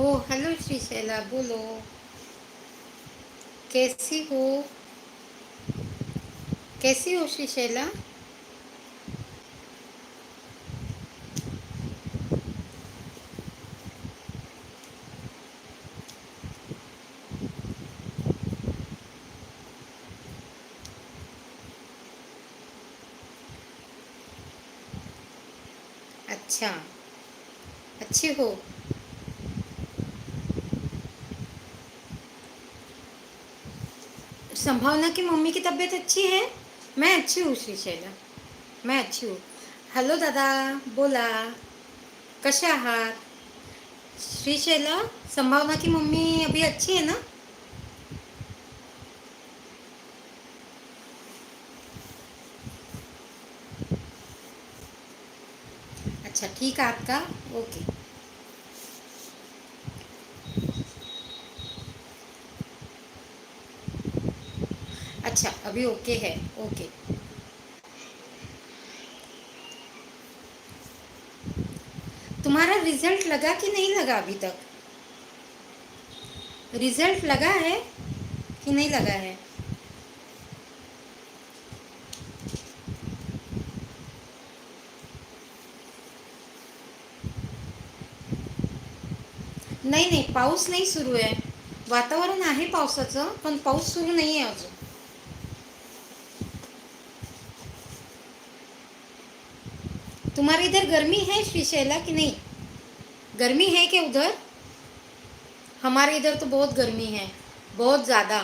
ओ hello Srisaila बोलो कैसी हो कैसी हो श्रीशैला अच्छा अच्छी हो संभावना की मम्मी की तबीयत अच्छी है? मैं अच्छी हूँ श्रीशैला मैं अच्छी हूँ। हॅलो दादा, बोला। कसे आहात श्रीशैला संभावना की मम्मी अभी अच्छी है ना? अच्छा ठीक है आपका। ओके। अच्छा अभी ओके है ओके तुम्हारा रिजल्ट लगा कि नहीं लगा अभी तक? रिजल्ट लगा है कि नहीं लगा है? नाही नाही पाऊस नाही सुरू आहे. वातावरण आहे पावसाचं पण पाऊस सुरू नाही आहे अजून. तुम्हारे इधर गर्मी है श्रीशैला कि नहीं? गर्मी है क्या उधर? हमारे इधर तो बहुत गर्मी है बहुत ज़्यादा।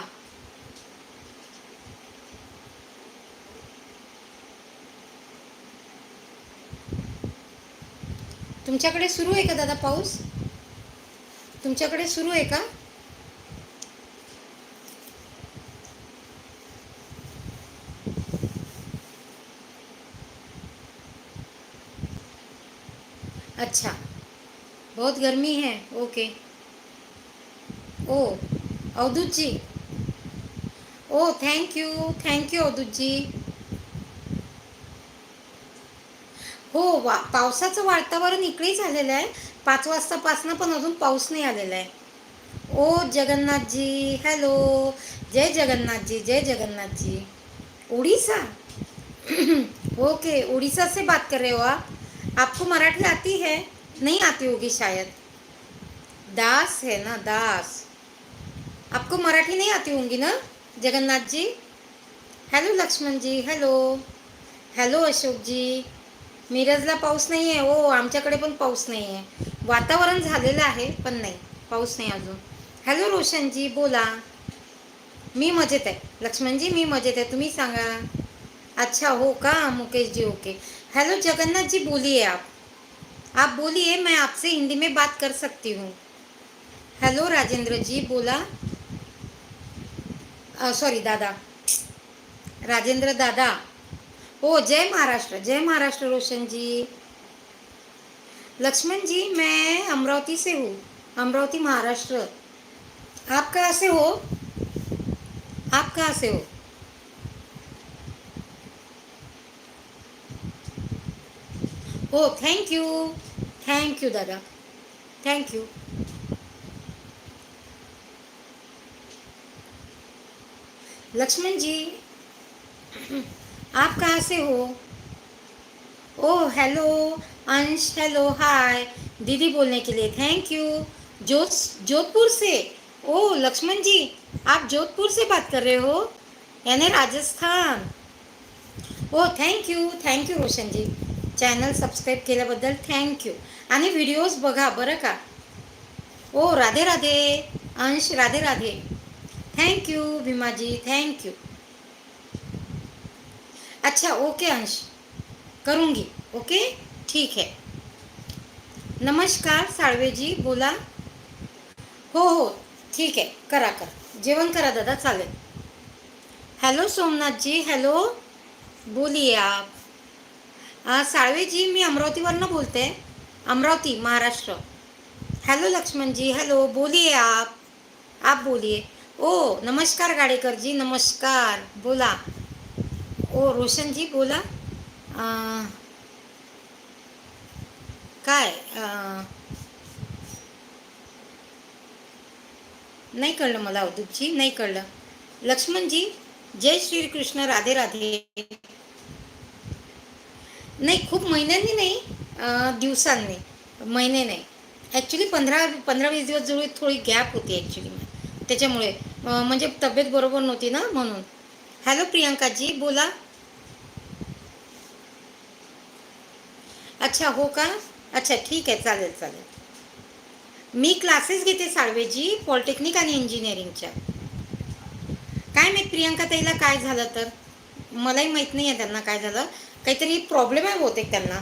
तुमच्याकडे सुरू आहे का दादा पाऊस? तुमच्याकडे सुरू आहे का? अच्छा। बहुत गर्मी है ओके। ओ अवधूत जी। ओ thank you thank you Avdhoot ji. हो वा पावसाचं वातावरण इकडेही झालेलं आहे. पाच वाजतापासनं पण अजून पाऊस नाही आलेला आहे. ओ जगन्नाथजी हॅलो जय जगन्नाथजी जय जगन्नाथजी उड़ीसा ओके उड़ीसा से बात कर रहे हो आप आपको मराठी आती है? नहीं आती होगी शायद। दास है ना दास। आपको मराठी नहीं आती होंगी ना Jagannath ji? Hello Laxman ji hello hello Ashok ji. मिरजला पाऊस नाही आहे हो आमच्याकडे पण पाऊस नाही आहे. वातावरण झालेलं आहे पण नाही पाऊस नाही अजून. हॅलो रोशनजी बोला. मी मजेत आहे. लक्ष्मणजी मी मजेत आहे. तुम्ही सांगा. अच्छा हो का? मुकेश जी ओके हेलो जगन्नाथ जी बोलिए आप। आप बोलिए, मैं आपसे हिंदी में बात कर सकती हूँ। हेलो राजेंद्र जी, बोला। सॉरी दादा। राजेंद्र दादा। ओ, जय महाराष्ट्र जय महाराष्ट्र, रोशन जी। लक्ष्मण जी, मैं अमरावती से हूँ, अमरावती, महाराष्ट्र। आप कहाँ से हो? आप कहाँ से हो? हो थैंक यू थैंक यू दादा थैंक यू लक्ष्मण जी आप कहाँ से हो? ओ हेलो अंश हेलो हाय दीदी बोलने के लिए थैंक यू जोध जोधपुर से। ओ लक्ष्मण जी आप जोधपुर से बात कर रहे हो? यानी राजस्थान। ओ thank you thank you Roshan ji. Channel subscribe केल्याबद्दल थँक्यू आणि व्हिडिओज बघा बरं का. ओ Radhe Radhe. Ansh Radhe Radhe. Thank you Bhimaji. Thank you अच्छा ओके अंश. करूंगी. ओके? ठीक है नमस्कार साळवेजी. बोला. हो हो. ठीक आहे. करा करा. जेवण करा दादा. चालेल. हॅलो सोमनाथजी. हॅलो. बोलिये आप. साळवेजी मी अमरावतीवरनं बोलते. अमरावती महाराष्ट्र. हॅलो लक्ष्मणजी. हॅलो बोलिए आप. आप बोलिए ओ नमस्कार गाडेकरजी नमस्कार. बोला. ओ रोशनजी बोला. काय? नाही कळलं मला अवधूतजी नाही कळलं. लक्ष्मणजी जय श्रीकृष्ण राधे राधे. नाही खूप महिन्यांनी नाही दिवसांनी महिने नाही. ॲक्च्युली पंधरा पंधरा वीस दिवस जुळी थोडी गॅप होती ॲक्च्युली त्याच्यामुळे म्हणजे तब्येत बरोबर नव्हती ना म्हणून. हॅलो प्रियांकाजी बोला. अच्छा हो का? अच्छा ठीक आहे चालेल चालेल. मी क्लासेस घेते साळवेजी पॉलिटेक्निक आणि इंजिनिअरिंगच्या काय माहीत प्रियांका ताईला काय झालं तर? मलाही माहीत नाही आहे त्यांना काय झालं. काहीतरी प्रॉब्लेम आहे बहुतेक त्यांना.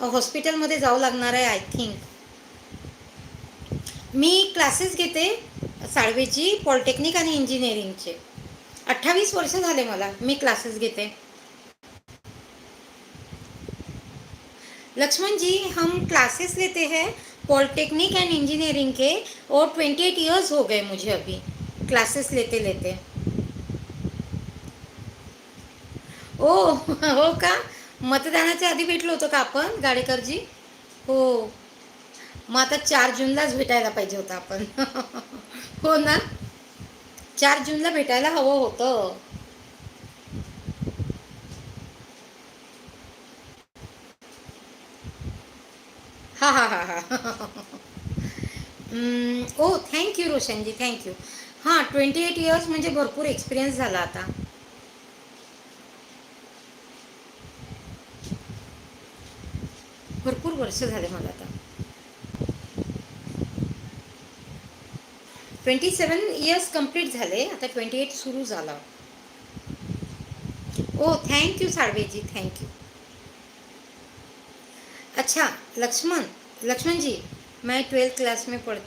हॉस्पिटलमध्ये जावं लागणार आहे आय थिंक मी क्लासेस घेते साळवेजी पॉलिटेक्निक आणि इंजिनिअरिंगचे अठ्ठावीस वर्ष झाले मला मी क्लासेस घेते. लक्ष्मण जी हम क्लासेस लेते हैं पॉलिटेक्निक एंड इंजीनियरिंग के और ट्वेंटी एट ईयर्स हो गए मुझे अभी. क्लासेस लेते लेते ओ हो का? मतदानाच्या आधी भेटलो होतो का आपण गाडेकरजी? हो. मग आता चार जूनलाच भेटायला पाहिजे होतं आपण. हो ना? चार जूनला भेटायला हवं होतं. हा हा हा हा. ओ थँक्यू हो, रोशनजी थँक्यू हां ट्वेंटी एट इयर्स म्हणजे भरपूर एक्सपिरियन्स झाला आता. वर्ष झाले आता ट्वेंटी सेवन इयर्स कंप्लीट झाले, आता ट्वेंटी एट सुरू झाला। ओ थँक्यू साळवेजी थँक्यू अच्छा लक्ष्मण लक्ष्मण जी मैं ट्वेल्थ क्लास में पढ़,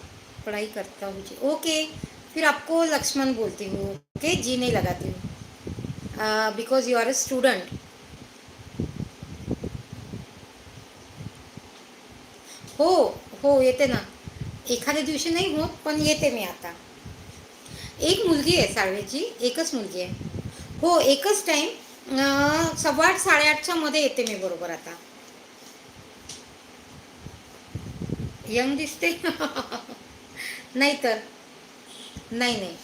पढ़ाई करता हूँ जी। ओके फिर आपको लक्ष्मण बोलती हूँ। ओके जी नहीं लगाती हूँ। Because you are a student हो हो येते ना. एखाद्या दिवशी नाही होत पण येते मी आता. एक मुलगी आहे साळवेची एकच मुलगी आहे. हो एकच टाईम सव्वा आठ साडेआठच्या मध्ये येते मी बरोबर आता. यंग दिसते? नाही तर. नाही नाही.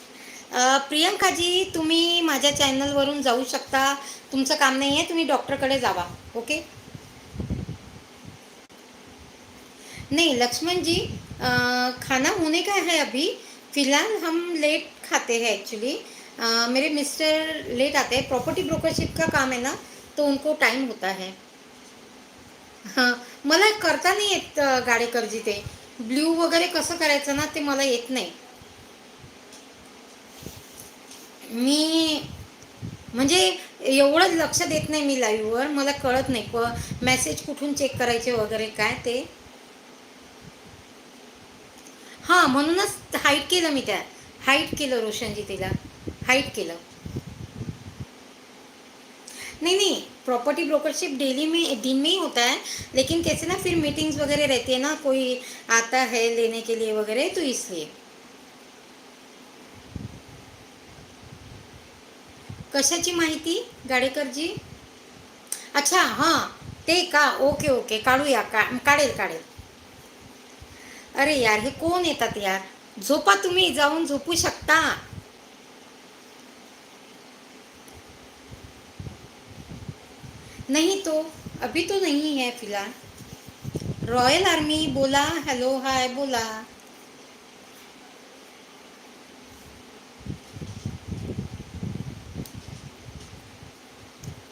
प्रियंकाजी तुम्ही माझ्या चॅनलवरून जाऊ शकता. तुमचं काम नाही आहे तुम्ही डॉक्टरकडे जावा ओके नहीं लक्ष्मण जी आ, खाना होने का है अभी। फिलहाल हम लेट खाते हैं एक्चुअली मेरे मिस्टर लेट आते हैं। प्रॉपर्टी ब्रोकरशिप का काम है ना तो उनको टाइम होता है। हां मला करता नाही येत गाडेकरजी ते। ब्ल्यू वगैरे कसं करायचं ना ते मला येत नाही. मी म्हणजे एवढंच लक्ष देत नाही मी लाईव्हवर मला कळत नाही प मेसेज कुठून चेक करायचे वगैरे काय ते. हां म्हणूनच हाईट केलं मी त्या हाईट केलं रोशनजी तिला. हाईट केलं. नहीं नहीं. प्रॉपर्टी ब्रोकरशिप डेली में दिन में ही होता है लेकिन कैसे ना फिर मीटिंग्स वगैरह रहती है ना कोई आता है लेने के लिए वगैरह तो इसलिए. कशाची माहिती? गाडेकरजी? अच्छा हां. ते का? ओके ओके काढूया. का काढेल काढेल. अरे यार, हे कोण येतात यार? झोपा तुम्ही, जाऊन झोपू शकता. नहीं तो अभी तो नहीं है फ़िलहाल. रॉयल आर्मी बोला. हेलो हाय बोला.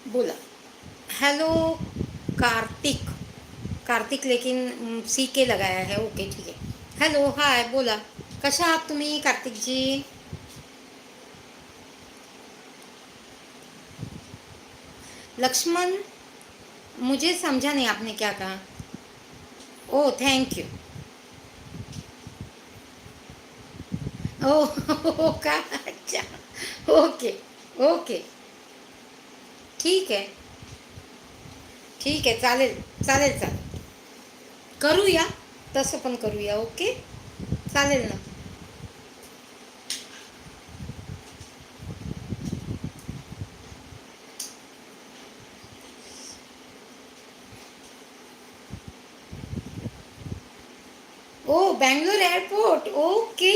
बोला. हेलो कार्तिक. कार्तिक लेकिन सी के लगाया है ओके ठीक है। हेलो हाय बोला। कशा आहात तुम्ही कार्तिकजी लक्ष्मण, मुझे समझा नहीं आपने क्या कहा। ओ थैंक यू ओ, हो का? अच्छा ओके ओके ठीक आहे ठीक आहे चालेल चालेल चालेल। करूया, तसं पण करूया, ओके? चालेल ना. ओ Bangalore airport okay.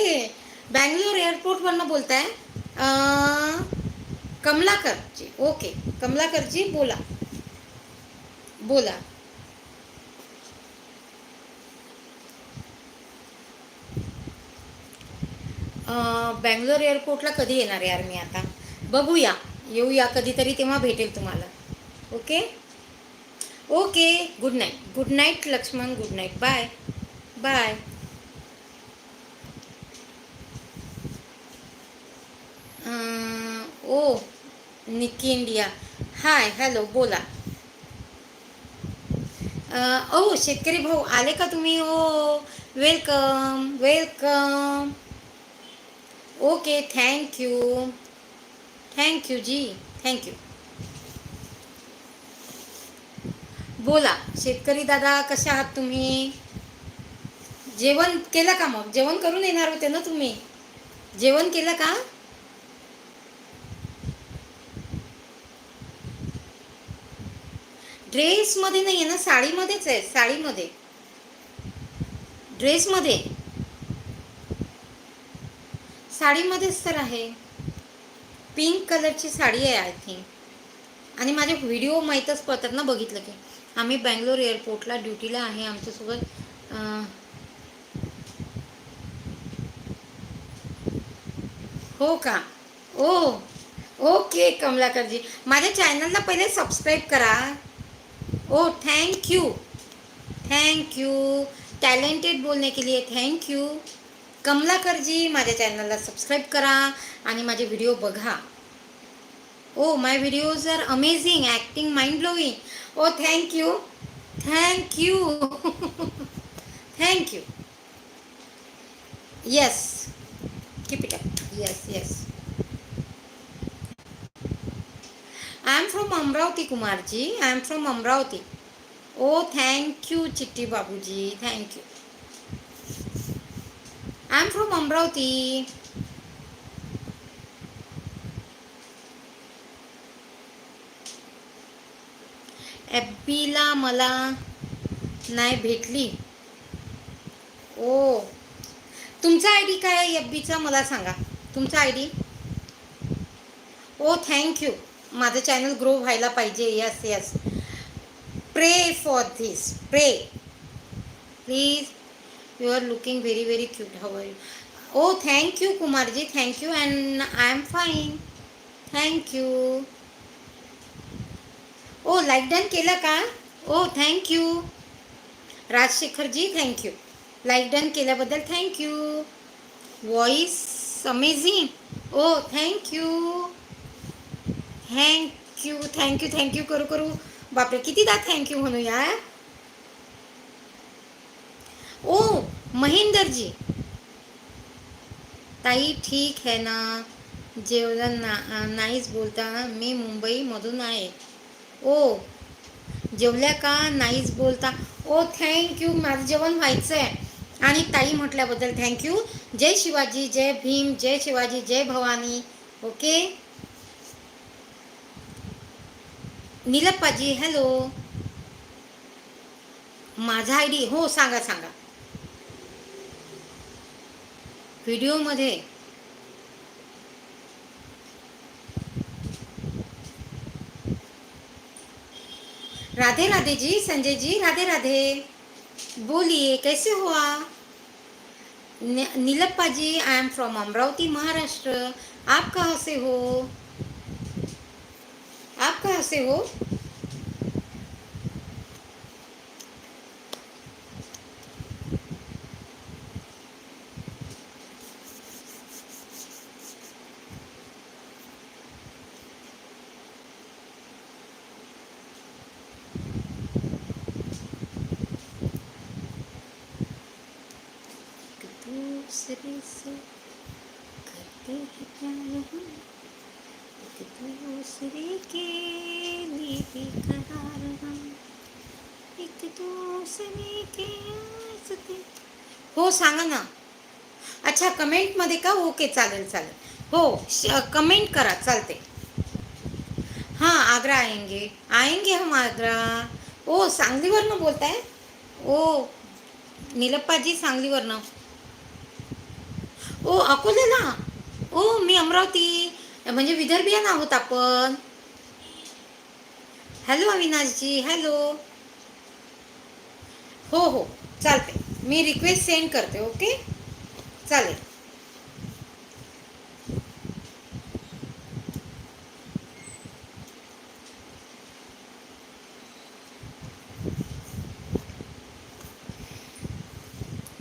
Bangalore airport Verna बोलता है कमलाकर जी ओके. कमलाकर जी बोला. बोला. बँगलोर एअरपोर्टला कधी येणार यार मी आता? बघूया. येऊया कधीतरी तेव्हा भेटेल तुम्हाला. Okay? Okay. Good night good night Laxman. Good night bye bye ओ निक्की इंडिया. हाय हॅलो बोला. ओ शेतकरी भाऊ आले का तुम्ही? ओ welcome welcome okay thank you thank you G thank you बोला शेतकरी दादा कसे आहात तुम्ही? जेवण केलं का मग? जेवण करून येणार होते ना तुम्ही? जेवण केलं का? ड्रेसमध्ये नाही आहे ना साडीमध्येच आहे साडीमध्ये. ड्रेसमध्ये साडीमध्येच तर आहे. पिंक कलरची साडी आहे आय थिंक आणि माझे व्हिडिओ माहीतच पडतात ना बघितलं की. आम्ही बँगलोर एअरपोर्टला ड्युटीला आहे आमच्यासोबत हो का? ओ ओके कमलाकरजी. माझ्या चॅनलला पहिले सबस्क्राईब करा. ओ थँक्यू थँक्यू टॅलेंटेड बोलने के लिए थँक्यू कमलाकरजी माझ्या चॅनलला सबस्क्राईब करा आणि व्हिडिओ बघा. ओ my videos are amazing acting mind blowing O thank you thank you thank you yes keep it up yes yes I am from Amravati Kumarji I am from Amravati O thank thank you Chitti Babuji thank you I am from Amravati F बीला मला नाही भेटली. ओ. तुमचा I D काय आहे? F बीचा मला सांगा. तुमचा आय डी? ओ थँक्यू माझं चॅनल ग्रो व्हायला पाहिजे. Yes yes pray for this pray please you are looking very very cute how are you O thank you Kumar ji thank you and I am fine thank you O like done के का ओ thank you Rajshekhar ji thank you like done के बदल thank you voice amazing O thank you thank you thank you thank you करू करू बापरे कितीदा thank you म्हणूया ओ महिंदरजी। ताई ठीक है ना? जेवढं ना नाहीच बोलता. मी मुंबईमधून आहे. ओ जेवल्या का? नाहीच बोलता. ओ थँक्यू माझं जेवण व्हायचं आहे आणि ताई म्हटल्याबद्दल थँक्यू जय शिवाजी जय भीम जय शिवाजी जय भवानी. ओके? नीलप्पाजी हॅलो माझा आय डी हो सांगा सांगा. व्हिडिओमध्ये. राधे राधे जी संजय जी राधे राधे. बोलिए कैसे हो आप? Neelappa ji I am from Amravati Maharashtra. आप कहाँ से हो? आप कहाँ से हो एक दूसरे से करते हैं क्या हम एक दूसरे के लिए बेकरार हम। एक दूसरे के आसते। हो सांगा ना। अच्छा कमेंटमध्ये का? ओके चालेल चालेल. हो कमेंट करा चालते. हाँ आगरा आएंगे. आएंगे हम आगरा. ओ सांगलीवरनं बोलताय? ओ निलप्पाजी सांगलीवरनं. ओ अकोल्याला? ओ मी अमरावती. म्हणजे विदर्भीयन आहोत आपण. हॅलो अविनाशजी. हॅलो हो हो. चालते मी रिक्वेस्ट सेंड करते ओके चालेल.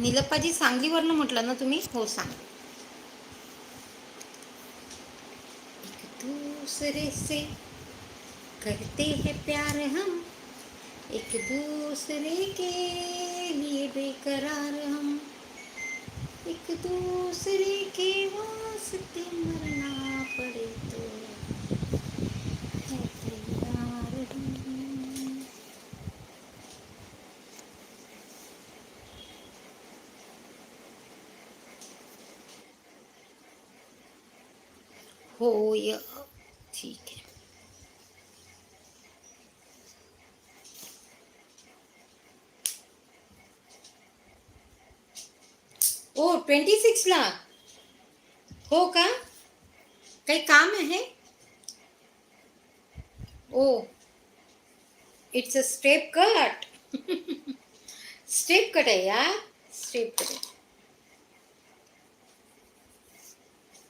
नीलप्पाजी सांगलीवरनं म्हटलं ना तुम्ही? हो सांग दूसरे से करते हैं प्यार हम, एक दूसरे के लिए बेकरार हम। एक दूसरे के वास्ते मरना पड़े तो है ठीक है। ओ ट्वेंटी सिक्स लाख। हो का? कई काम है? ओ it's a step cut step cut है यार। Step cut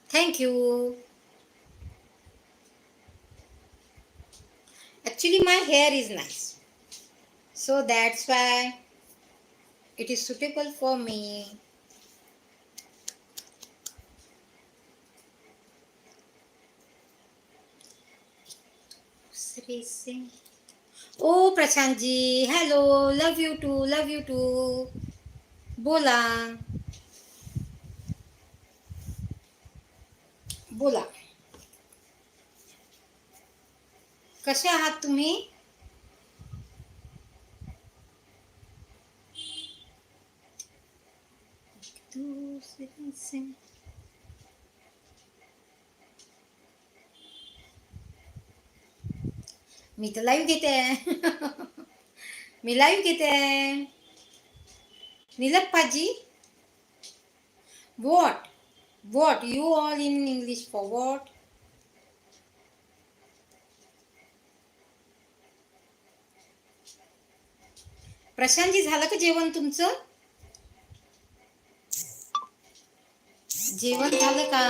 thank you actually my hair is nice so that's why it is suitable for me Oh, Prashanji, hello, love you too, love you too. Bola. Bola. कसे आहात तुम्ही दूसरे से मी तर live घेते मी live घेते Neelappaji what what you all in English for what Prashantji झालं का जेवण तुमचं? जेवण झालं का?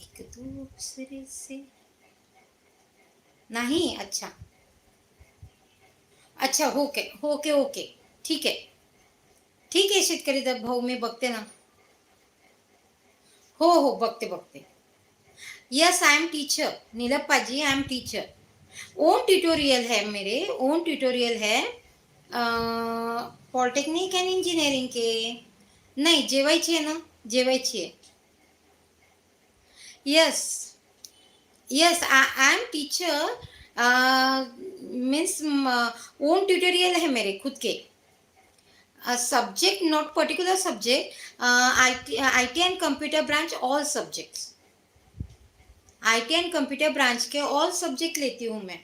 एक से नाही अच्छा. अच्छा ओके ओके ओके. ठीक आहे. ठीक आहे शेतकरी दा- भाऊ मी बघते ना. हो हो बघते बघते. Yes I am teacher Neelappaji I am teacher own tutorial है मेरे, ओन ट्यूटोरियल है पॉलिटेक्निक एंड इंजिनिअरिंग के। नाही जेवायची आहे ना जेवायची आहे yes yes I am teacher means own tutorial है मेरे खुद के। Subject not particular subject I T and computer branch all subjects I T and computer branch K all subject लेती हूँ मैं।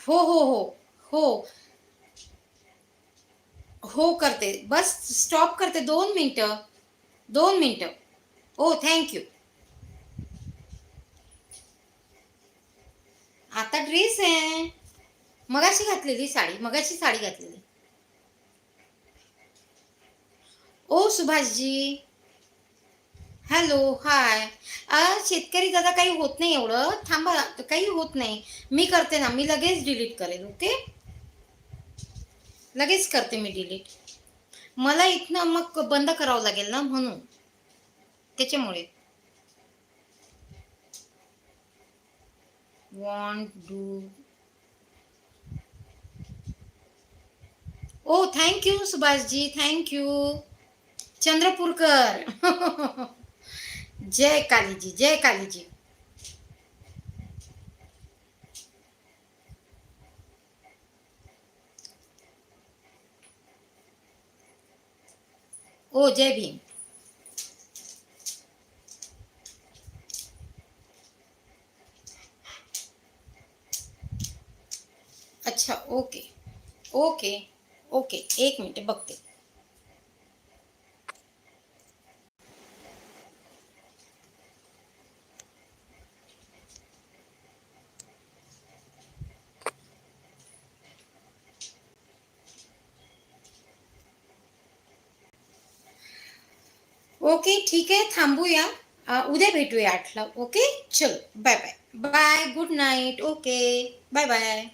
हो हो हो हो। हो करते, बस स्टॉप करते दोन मिनटं दोन मिनटं। ओ थँक्यू आता ड्रेस आहे। मगाशी घातलेली साडी, मगाशी साडी घातलेली। ओ सुभाषजी. हॅलो हाय शेतकरी दादा काही होत नाही एवढं. थांबा काही होत नाही. मी करते ना मी लगेच डिलीट करेन ओके लगेच करते मी डिलीट मला इथनं मग बंद करावं लागेल ना म्हणून. त्याच्यामुळे. Want do O thank you Subhashji. Thank you Chandrapurkar. जय काली जी, जय काली जी। ओ, जय भीम। अच्छा ओके ओके ओके, एक मिनट बगते थांबूया. उद्या भेटूया आठला. ओके? चलो. Bye bye. Bye. Good night. Okay. Bye bye.